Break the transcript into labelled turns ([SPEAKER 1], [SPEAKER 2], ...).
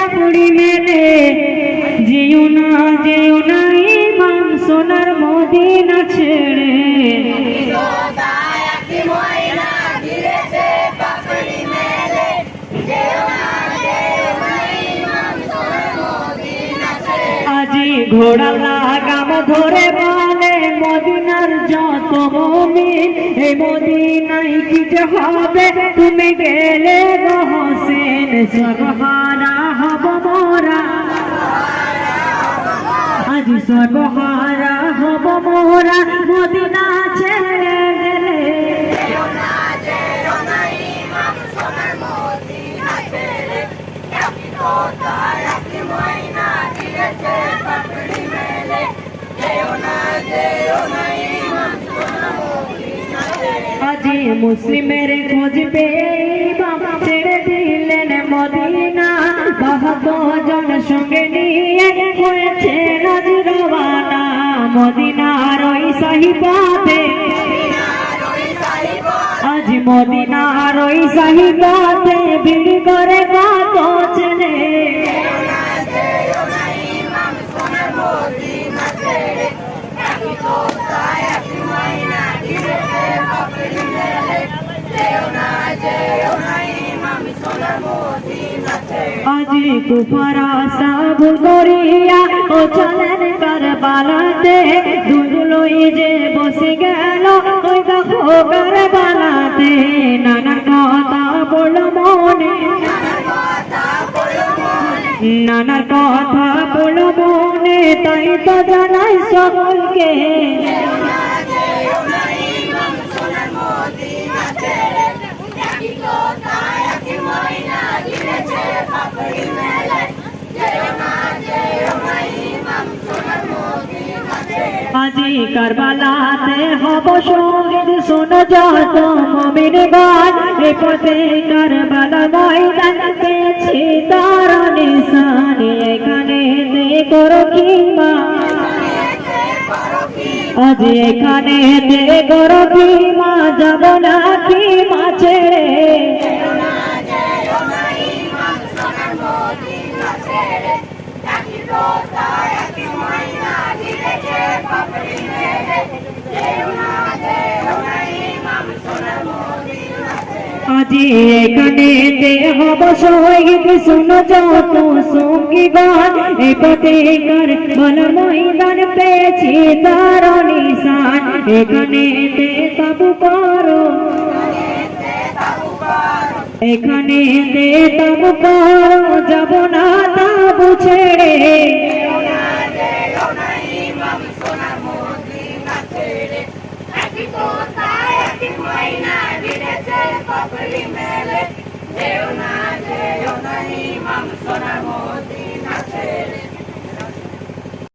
[SPEAKER 1] পাপড়ি মেলে যেও না যেও না ইমাম সোনার মদিনা ছেড়ে। আজি ঘোড়া লাগাম ধরে বলে, মদিনার যত মমিন এই মদিনাই কি যে হবে? তুমি গেলে গো হোসেন সর্বহারা হব মোরা। আজ সর্বহারা হব মোরা। মদিনা ছেড়ে গেলে। আজি মুসলিমের খোঁজ পেয়ে নিয়ে হয়েছে নাজ রওয়ানা মদিনার ওই সাহিবাতে। আজ মদিনার ওই সাহিবাতে ভিড় করে কত ছেলে। আজি কুফারা সাবু করিয়া ও চলেন কারবালাতে। দুধ লই যে বসে গেল, ওই দেখো কারবালাতে। নানা কথা বলো মনে। নানা কথা বলো মনে, তাই তো জানাই সকলকে। আজি কারবালাতে হব শহীদ, শোনো যত মমিন গান এ পথে কারবালা ময়দান পেয়েছি তার নিশান। এখানে করো কি মা আজ এখানে করো কি যাব না কি মা ছেড়ে আজি এখানে তে হব শহীদ শুনো যত সঙ্গী গান এ পথে কার ময়দান পেয়েছি তার নিশান। এখানে তে তাবু করো এখানে তে তাবু যাব না তাবু ছেড়ে।
[SPEAKER 2] না ইমাম সোনার